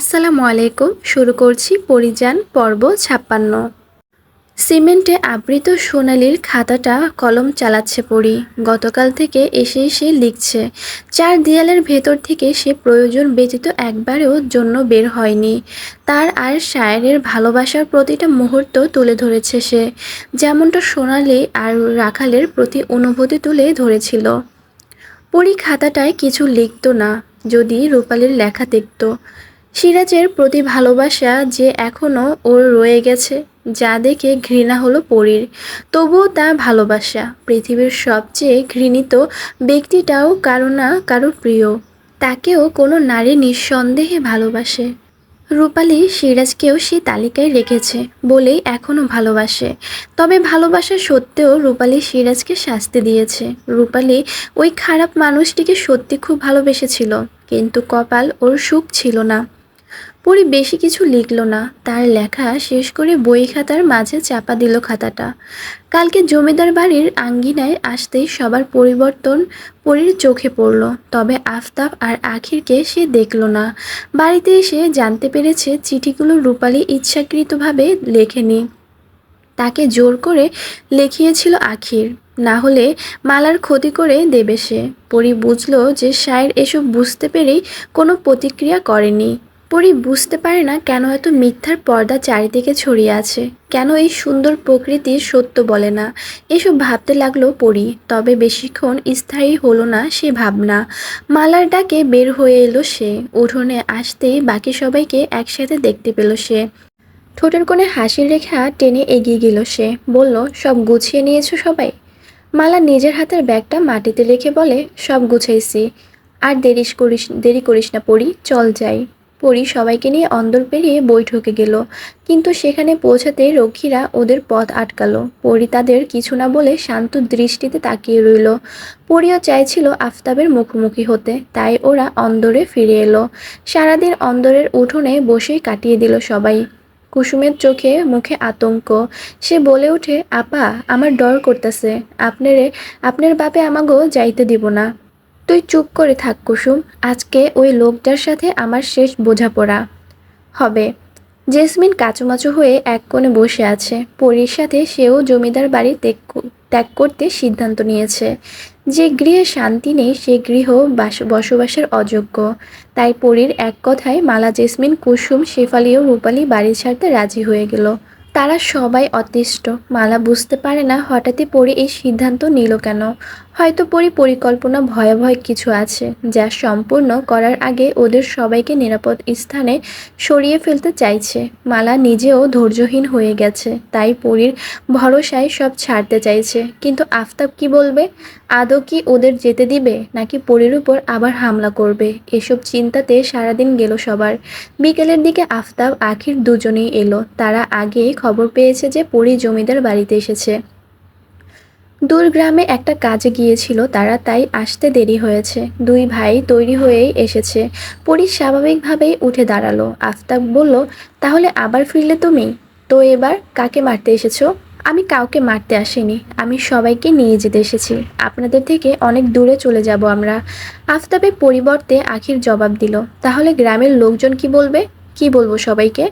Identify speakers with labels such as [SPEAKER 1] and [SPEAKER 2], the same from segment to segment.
[SPEAKER 1] আসসালামু আলাইকুম। শুরু করছি পরিযান পর্ব ছাপ্পান্ন। সিমেন্টে আবৃত সোনালির খাতাটা কলম চালাচ্ছে পড়ি গতকাল থেকে এসে এসে লিখছে, চার দেয়ালের ভেতর থেকে সে প্রয়োজন ব্যতীত একবারেও জন্য বের হয়নি। তার আর শায়েরের ভালোবাসার প্রতিটা মুহূর্ত তুলে ধরেছে সে। যেমনটা সোনালি আর রাখালের প্রতি অনুভূতি তুলে ধরেছিল। পরি খাতাটায় কিছু লিখত না, যদি রূপালীর লেখা দেখত। সিরাজের প্রতি ভালোবাসা যে এখনও ওর রয়ে গেছে, যা দেখে ঘৃণা হলো পরীর। তবুও তা ভালোবাসা, পৃথিবীর সবচেয়ে ঘৃণিত ব্যক্তিটাও কারও না কারও প্রিয়। তাকেও কোনো নারী নিঃসন্দেহে ভালোবাসে। রূপালি সিরাজকেও সে তালিকায় রেখেছে বলেই এখনও ভালোবাসে। তবে ভালোবাসা সত্ত্বেও রূপালি সিরাজকে শাস্তি দিয়েছে। রূপালি ওই খারাপ মানুষটিকে সত্যি খুব ভালোবেসেছিল, কিন্তু কপাল ওর সুখ ছিল না। পরি বেশি কিছু লিখল না। তার লেখা শেষ করে বই খাতার মাঝে চাপা দিল খাতাটা। কালকে জমিদার বাড়ির আঙ্গিনায় আসতেই সবার পরিবর্তন পরীর চোখে পড়ল। তবে আফতাব আর আখিরকে সে দেখল না। বাড়িতে এসে জানতে পেরেছে চিঠিগুলো রূপালী ইচ্ছাকৃতভাবে লেখেনি। তাকে জোর করে লেখিয়েছিল আখির। না হলে মালার ক্ষতি করে দেবে সে। পরি বুঝল যে সায়ের এসব বুঝতে পেরেই কোনো প্রতিক্রিয়া করেনি। পরি বুঝতে পারে না কেন এত মিথ্যার পর্দা চারিদিকে ছড়িয়ে আছে। কেন এই সুন্দর প্রকৃতি সত্য বলে না? এসব ভাবতে লাগল পরি, তবে বেশিক্ষণ স্থায়ী হলো না সে ভাবনা। মালার ডাকে বের হয়ে এলো সে। উঠোনে আসতেই বাকি সবাইকে একসাথে দেখতে পেল সে। ঠোঁটের কোণে হাসির রেখা টেনে এগিয়ে গেল সে। বলল, সব গুছিয়ে নিয়েছো সবাই? মালা নিজের হাতের ব্যাগটা মাটিতে রেখে বলে, সব গুছাইছি। আর দেরিস করিস, দেরি করিস না পড়ি চল যাই। পরি সবাইকে নিয়ে অন্দর পেরিয়ে বৈঠকে গেল। কিন্তু সেখানে পৌঁছাতে রক্ষীরা ওদের পথ আটকালো। পরি তাদের কিছু না বলে শান্ত দৃষ্টিতে তাকিয়ে রইল। পরিও চাইছিল আফতাবের মুখোমুখি হতে। তাই ওরা অন্দরে ফিরে এলো। সারাদিন অন্দরের উঠোনে বসেই কাটিয়ে দিল সবাই। কুসুমের চোখে মুখে আতঙ্ক। সে বলে ওঠে, আপা, আমার ডর করতেছে। আপনারে, আপনার বাপে আমাগো যাইতে দিব না। তুই চুপ করে থাক, কুসুম। আজকে ওই লোকটার সাথে আমার শেষ বোঝাপড়া। হবে। জেসমিন কাচুমাচু হয়ে এক কোণে বসে আছে। পরীর সাথে সেও জমিদার বাড়ি ত্যাগ ত্যাগ করতে সিদ্ধান্ত নিয়েছে। যে গৃহে শান্তি নেই, সে গৃহ বাস, বসবাসের অযোগ্য। তাই পরীর এক কথায়, মালা জেসমিন, কুসুম, শেফালি ও রূপালী বাড়ি ছাড়তে রাজি হয়ে গেল। তারা সবাই অতিষ্ঠ। মালা বুঝতে পারে না হঠাৎই পরি এই সিদ্ধান্ত নিল কেন। হয়তো পরি পরিকল্পনা ভয়াবহ কিছু আছে, যা সম্পূর্ণ করার আগে ওদের সবাইকে নিরাপদ স্থানে সরিয়ে ফেলতে চাইছে। মালা নিজেও ধৈর্যহীন হয়ে গেছে, তাই পরীর ভরসায় সব ছাড়তে চাইছে। কিন্তু আফতাব কি বলবে? আদৌ কি ওদের যেতে দিবে, নাকি পরীর উপর আবার হামলা করবে? এসব চিন্তাতে সারাদিন গেল সবার। বিকেলের দিকে আফতাব, আখির দুজনেই এলো। তারা আগে খবর পেয়েছে যে পরী জমিদার বাড়িতে এসেছে। দূর গ্রামে একটা কাজে গিয়েছিল তারা, তাই আসতে দেরি হয়েছে। দুই ভাই তৈরি হয়েই এসেছে। পরি স্বাভাবিকভাবেই উঠে দাঁড়াল। আফতাব বলল, তাহলে আবার ফিরলে তুমি? তো এবার কাকে মারতে এসেছ? আমি কাউকে মারতে আসিনি। আমি সবাইকে নিয়ে যেতে এসেছি। আপনাদের থেকে অনেক দূরে চলে যাব আমরা। আফতাবের পরিবর্তে আখির জবাব দিল, তাহলে গ্রামের লোকজন কি বলবে? কি বলব সবাইকে?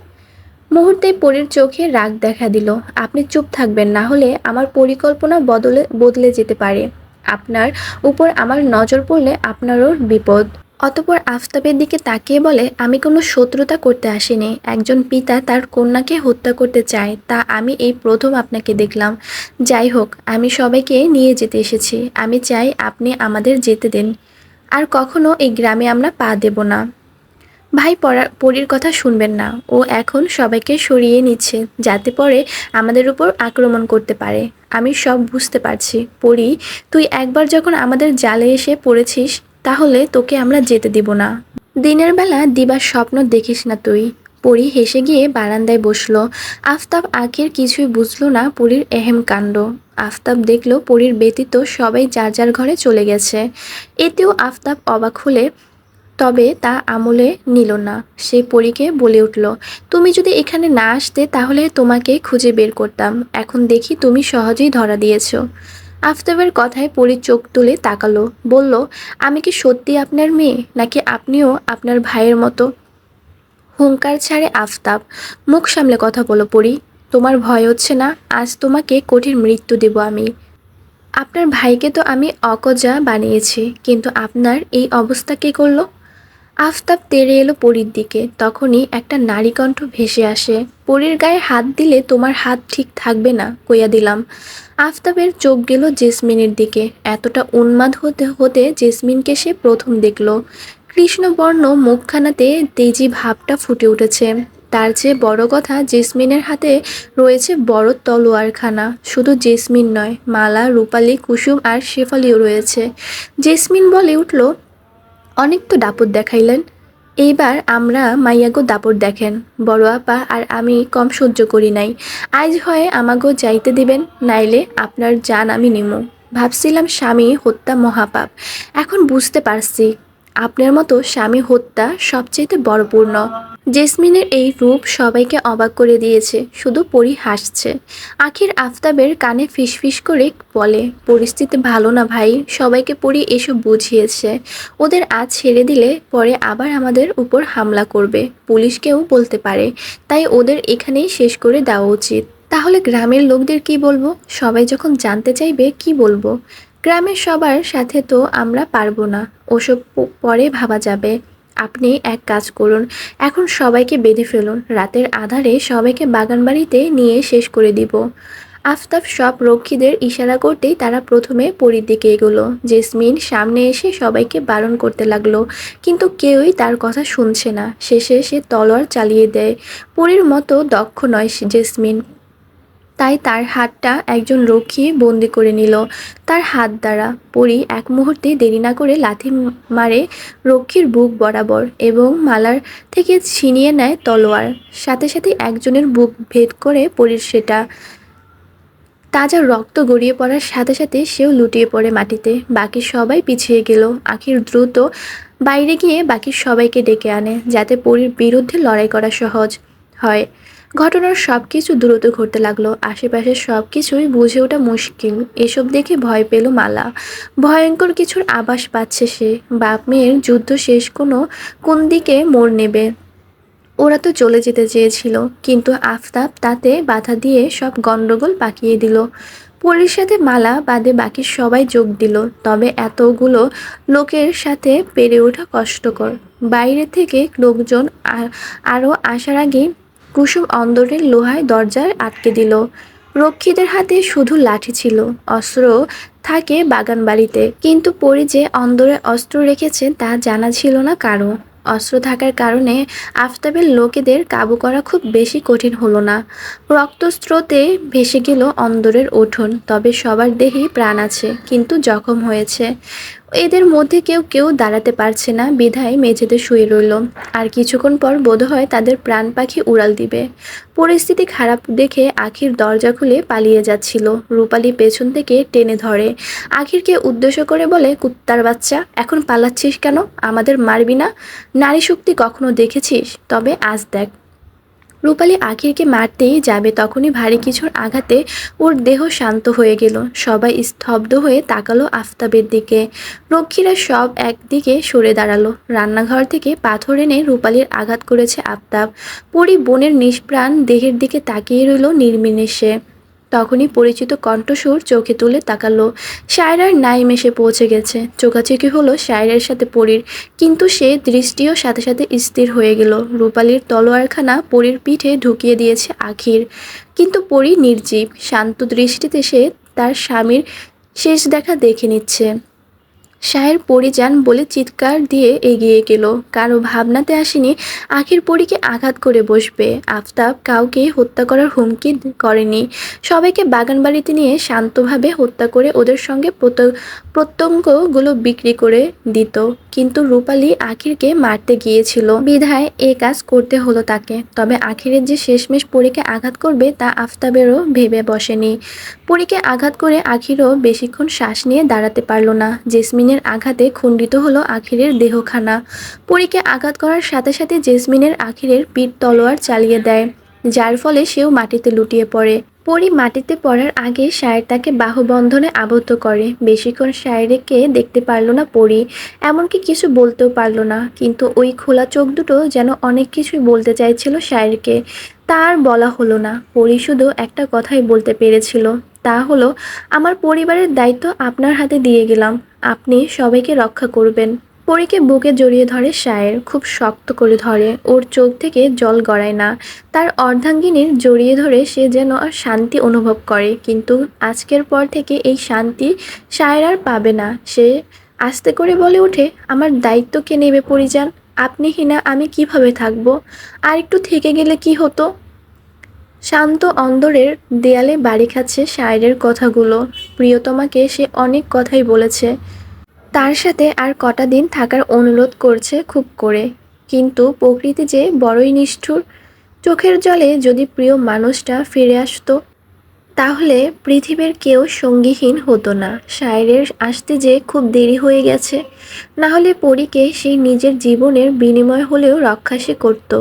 [SPEAKER 1] মুহূর্তে পরীর চোখে রাগ দেখা দিল। আপনি চুপ থাকবেন, না হলে আমার পরিকল্পনা বদলে বদলে যেতে পারে। আপনার উপর আমার নজর পড়লে আপনারও বিপদ। অতপর আফতাবের দিকে তাকিয়ে বলে, আমি কোনো শত্রুতা করতে আসিনি। একজন পিতা তার কন্যাকে হত্যা করতে চায়। তা আমি এই প্রথম আপনাকে দেখলাম। যাই হোক, আমি সবাইকে নিয়ে যেতে এসেছি। আমি চাই আপনি আমাদের যেতে দেন। আর কখনো এই গ্রামে আমরা পা দেব না। ভাই পড়া, পরীর কথা শুনবেন না। ও এখন সবাইকে সরিয়ে নিচ্ছে, যাতে পরে আমাদের উপর আক্রমণ করতে পারে। আমি সব বুঝতে পারছি। পরি, তুই একবার যখন আমাদের জালে এসে পড়েছিস, তাহলে তোকে আমরা যেতে দিব না। দিনের বেলা দিবার স্বপ্ন দেখিস না তুই। পরি হেসে গিয়ে বারান্দায় বসল। আফতাব আখের কিছুই বুঝলো না পরীর এহেম কাণ্ড। আফতাব দেখল পরীর ব্যতীত সবাই যার যার ঘরে চলে গেছে। এতেও আফতাব অবাক হলে তবে তা আমলে নিল না। সে পরীকে বলে উঠল, তুমি যদি এখানে না আসতে, তাহলে তোমাকে খুঁজে বের করতাম। এখন দেখি তুমি সহজেই ধরা দিয়েছ আফতাবের কথায় পরি চোখ তুলে তাকালো, বলল, আমি কি সত্যি আপনার মেয়ে? নাকি আপনিও আপনার ভাইয়ের মতো হুঙ্কার ছাড়ে আফতাব। মুখ সামলে কথা বলো পড়ি তোমার ভয় হচ্ছে না? আজ তোমাকে কঠিন মৃত্যু দেব আমি। আপনার ভাইকে তো আমি অকজা বানিয়েছি, কিন্তু আপনার এই অবস্থা কে করল? আফতাব তেড়ে এলো পরীর দিকে। তখনই একটা নারী কণ্ঠ ভেসে আসে। পরীর গায়ে হাত দিলে তোমার হাত ঠিক থাকবে না, কইয়া দিলাম। আফতাবের চোখ গেল জেসমিনের দিকে। এতটা উন্মাদ হতে হতে জেসমিনকে সে প্রথম দেখল। কৃষ্ণবর্ণ মুখখানাতে তেজি ভাবটা ফুটে উঠেছে। তার চেয়ে বড় কথা জেসমিনের হাতে রয়েছে বড় তলোয়ারখানা। শুধু জেসমিন নয়, মালা, রূপালি, কুসুম আর শেফালিও রয়েছে। জেসমিন বলে উঠল অনেক তো দাপট দেখাইলেন। এইবার আমরা মাইয়াগো দাপট দেখেন, বড় আপা আর আমি কম সহ্য করি নাই। আজ হয় আমাগো যাইতে দিবেন, নাইলে আপনার জান আমি নিমু। ভাবছিলাম স্বামী হত্যা মহাপাপ। এখন বুঝতে পারছি, আপনার মতো স্বামী হত্যা সবচেয়ে বড় পূর্ণ জেসমিনের এই রূপ সবাইকে অবাক করে দিয়েছে, শুধু পরি হাসছে। আখির আফতাবের কানে ফিসফিস করে বলে, পরিস্থিতি ভালো না ভাই, সবাইকে পরি এসব বুঝিয়েছে। ওদের আজ ছেড়ে দিলে পরে আবার আমাদের উপর হামলা করবে, পুলিশকেও বলতে পারে। তাই ওদের এখানেই শেষ করে দেওয়া উচিত। তাহলে গ্রামের লোকদের কি বলব? সবাই যখন জানতে চাইবে, কি বলব? গ্রামের সবার সাথে তো আমরা পারব না, ওসব পরে ভাবা যাবে। আপনি এক কাজ করুন, এখন সবাইকে বেঁধে ফেলুন। রাতের আধারে সবাইকে বাগানবাড়িতে নিয়ে শেষ করে দিব। আফতাব সব রক্ষীদের ইশারা করতেই তারা প্রথমে পরীর দিকে এগোলো। জেসমিন সামনে এসে সবাইকে বারণ করতে লাগল, কিন্তু কেউই তার কথা শুনছে না। শেষে সে তলোয়ার চালিয়ে দেয়। পরীর মতো দক্ষ নয় জেসমিন। তাই তার হাতটা একজন রক্ষী বন্দি করে নিল। তার হাত দ্বারা পরি এক মুহূর্তে দেরি না করে লাথি মারে রক্ষীর বুক বরাবর এবং মালার থেকে ছিনিয়ে নেয় তলোয়ার। সাথে সাথে একজনের বুক ভেদ করে পরির সেটা। তাজা রক্ত গড়িয়ে পড়ার সাথে সাথে সেও লুটিয়ে পড়ে মাটিতে। বাকি সবাই পিছিয়ে গেল। আখির দ্রুত বাইরে গিয়ে বাকি সবাইকে ডেকে আনে, যাতে পরীর বিরুদ্ধে লড়াই করা সহজ হয়। ঘটনার সব কিছু দ্রুত ঘটতে লাগল। আশেপাশে সব কিছুই বুঝে ওঠা মুশকিল। এসব দেখে ভয় পেল মালা। ভয়ঙ্কর কিছুর আভাস পাচ্ছে সে। বাপ মেয়ের যুদ্ধ শেষ কোনো কোন দিকে মোড় নেবে? ওরা তো চলে যেতে চেয়েছিল, কিন্তু আফতাব তাতে বাধা দিয়ে সব গণ্ডগোল পাকিয়ে দিল। পরীর সাথে মালা বাদে বাকি সবাই যোগ দিল, তবে এতগুলো লোকের সাথে পেরে ওঠা কষ্টকর। বাইরে থেকে লোকজন আরও আসার আগেই কুসুম অন্দরের লোহায় দরজায় আটকে দিল। রক্ষীদের হাতে শুধু লাঠি ছিল, অস্ত্র থাকে বাগান বাড়িতে কিন্তু পরি যে অন্দরে অস্ত্র রেখেছে তা জানা ছিল না কারও। অস্ত্র থাকার কারণে আফতাবের লোকেদের কাবু করা খুব বেশি কঠিন হলো না। রক্তস্রোতে ভেসে গেল অন্দরের উঠোন তবে সবার দেহেই প্রাণ আছে, কিন্তু জখম হয়েছে। এদের মধ্যে কেউ কেউ দাঁড়াতে পারছে না। বিধায় মেঝেতে শুয়ে রইল। আর কিছুক্ষণ পর বোধহয় তাদের প্রাণ পাখি উড়াল দিবে। পরিস্থিতি খারাপ দেখে আখির দরজা খুলে পালিয়ে যাচ্ছিল। রূপালী পেছন থেকে টেনে ধরে। আখিরকে উদ্দেশ্য করে বলে, কুত্তার বাচ্চা, এখন পালাচ্ছিস কেন? আমাদের মারবি না? নারী শক্তি কখনো দেখেছিস? তবে আজ দেখ। রূপালী আখিরকে মারতেই যাবে, তখনই ভারী কিছুর আঘাতে ওর দেহ শান্ত হয়ে গেল। সবাই স্তব্ধ হয়ে তাকালো আফতাবের দিকে। রক্ষীরা সব একদিকে সরে দাঁড়াল। রান্নাঘর থেকে পাথর এনে রূপালির আঘাত করেছে আফতাব। পরি বোনের নিষ্প্রাণ দেহের দিকে তাকিয়ে রইল নির্মিনেশে তখনই পরিচিত কণ্ঠস্বর চোখে তুলে তাকালো। সায়রার নাইম এসে পৌঁছে গেছে। চোখাচোখি হলো সায়রার সাথে পরীর। কিন্তু সে দৃষ্টিও সাথে সাথে স্থির হয়ে গেল। রূপালির তলোয়ারখানা পরীর পিঠে ঢুকিয়ে দিয়েছে আখির। কিন্তু পরী নির্জীব। শান্ত দৃষ্টিতে সে তার স্বামীর শেষ দেখা দেখে নিচ্ছে। শায়ের পরি যান বলে চিৎকার দিয়ে এগিয়ে গেল। কারও ভাবনাতে আসেনি, আখির পরীকে আঘাত করে বসবে। আফতাব কাউকে হত্যা করার হুমকি করেনি। সবাইকে বাগান বাড়িতে নিয়ে শান্তভাবে হত্যা করে ওদের সঙ্গে প্রত- প্রত্যঙ্গগুলো বিক্রি করে দিত। কিন্তু রূপালী আখিরকে মারতে গিয়েছিল। বিধায় এ কাজ করতে হলো তাকে। তবে আখিরের যে শেষমেশ পরীকে আঘাত করবে তা আফতাবেরও ভেবে বসেনি। পরীকে আঘাত করে আখিরও বেশিক্ষণ শ্বাস নিয়ে দাঁড়াতে পারল না। জেসমিনের আঘাতে খণ্ডিত হলো আখিরের দেহখানা। পরীকে আঘাত করার সাথে সাথে জেসমিনের আখিরের পিঠ তলোয়ার চালিয়ে দেয়, যার ফলে সেও মাটিতে লুটিয়ে পড়ে। পরি মাটিতে পড়ার আগে শায়ের তাকে বাহুবন্ধনে আবদ্ধ করে। বেশিক্ষণ শায়েরকে দেখতে পারল না পরি, এমনকি কিছু বলতেও পারল না। কিন্তু ওই খোলা চোখ দুটো যেন অনেক কিছুই বলতে চাইছিল শায়েরকে। তার বলা হলো না। পরি শুধু একটা কথাই বলতে পেরেছিল। তা হলো, আমার পরিবারের দায়িত্ব আপনার হাতে দিয়ে গেলাম। আপনি সবাইকে রক্ষা করবেন। পরীকে বুকে জড়িয়ে ধরে শায়ের, খুব শক্ত করে ধরে। ওর চোখ থেকে জল গড়ায় না। তার অর্ধাঙ্গিনীর জড়িয়ে ধরে সে যেন আর শান্তি অনুভব করে। কিন্তু আজকের পর থেকে এই শান্তি শায়ের আর পাবে না। সে আস্তে করে বলে ওঠে, আমার দায়িত্ব কে নেবে পরিযান? আপনি হিনা আমি কীভাবে থাকব? আর একটু থেকে গেলে কি হতো? শান্ত অন্দরের দেয়ালে বাড়ি খাচ্ছে শায়ের কথাগুলো। প্রিয়তমাকে সে অনেক কথাই বলেছে। তার সাথে আর কটা দিন থাকার অনুরোধ করছে খুব করে। কিন্তু প্রকৃতি যে বড়ই নিষ্ঠুর। চোখের জলে যদি প্রিয় মানুষটা ফিরে আসতো, তাহলে পৃথিবীর কেউ সঙ্গীহীন হতো না। শায়েরের আসতে যে খুব দেরি হয়ে গেছে। না হলে পরীকে সেই নিজের জীবনের বিনিময় হলেও রক্ষা সে করতো।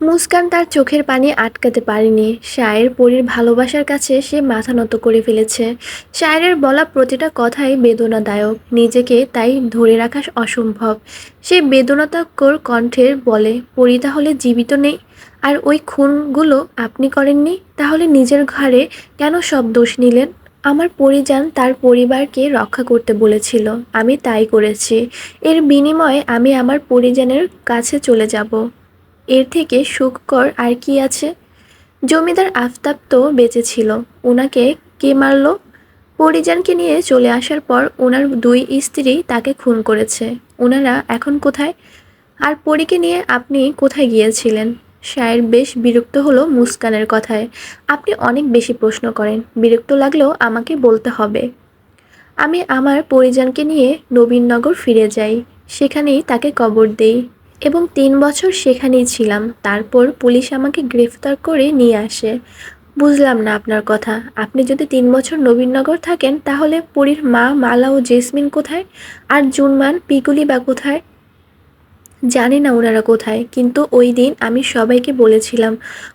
[SPEAKER 1] মুস্কান তার চোখের পানি আটকাতে পারেনি। শায়ের পরীর ভালোবাসার কাছে সে মাথা নত করে ফেলেছে। শায়ের বলা প্রতিটা কথাই বেদনাদায়ক। নিজেকে তাই ধরে রাখা অসম্ভব। সে বেদনাতকর কণ্ঠের বলে, পরি তাহলে জীবিত নেই? আর ওই খুনগুলো আপনি করেননি? তাহলে নিজের ঘরে কেন সব দোষ নিলেন? আমার পরিজান তার পরিবারকে রক্ষা করতে বলেছিল। আমি তাই করেছি। এর বিনিময়ে আমি আমার পরিজনের কাছে চলে যাব। এর থেকে সুখকর আর কি আছে? জমিদার আফতাব তো বেঁচে ছিল। ওনাকে কে মারল? পরিজানকে নিয়ে চলে আসার পর ওনার দুই স্ত্রী তাকে খুন করেছে। ওনারা এখন কোথায়? আর পরীকে নিয়ে আপনি কোথায় গিয়েছিলেন? শায়ের বেশ বিরক্ত হলো মুস্কানের কথায়। আপনি অনেক বেশি প্রশ্ন করেন। বিরক্ত লাগলেও আমাকে বলতে হবে। আমি আমার পরিজনকে নিয়ে নবীননগর ফিরে যাই। সেখানেই তাকে কবর দেই। এবং তিন বছর সেখানেই ছিলাম। তারপর পুলিশ আমাকে গ্রেফতার করে নিয়ে আসে। বুঝলাম না আপনার কথা। আপনি যদি তিন বছর নবীনগর থাকেন, তাহলে পুরীর মা মালা ও জেসমিন কোথায়? আর জুনমান পিগুলি বা কোথায়? জানি না ওনারা কোথায়, কিন্তু ওই দিন আমি সবাইকে বলেছিলাম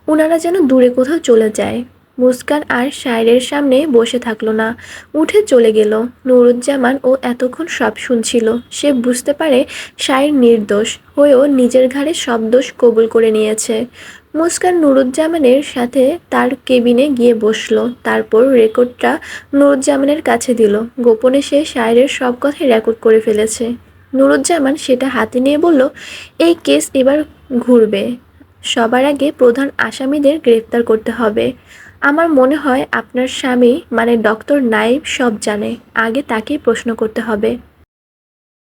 [SPEAKER 1] ওনারা যেন দূরে কোথাও চলে যায়। মুস্কান আর শায়রের সামনে বসে থাকল না। উঠে চলে গেল। নুরুজ্জামান ও এতক্ষণ সব শুনছিল। সে বুঝতে পারে শায়ের নির্দোষ, হয়েও নিজের ঘাড়ে সব দোষ কবুল করে নিয়েছে। মুস্কান নুরুজ্জামানের সাথে তার কেবিনে গিয়ে বসল। তারপর রেকর্ডটা নুরুজ্জামানের কাছে দিল। গোপনে সে শায়ের সব কথাই রেকর্ড করে ফেলেছে। নুরুজ্জামান সেটা হাতে নিয়ে বলল, এই কেস এবার ঘুরবে। সবার আগে প্রধান আসামিদের গ্রেফতার করতে হবে। আমার মনে হয় আপনার স্বামী মানে ডক্টর নাইব, সব জানে। আগে তাকেই প্রশ্ন করতে হবে।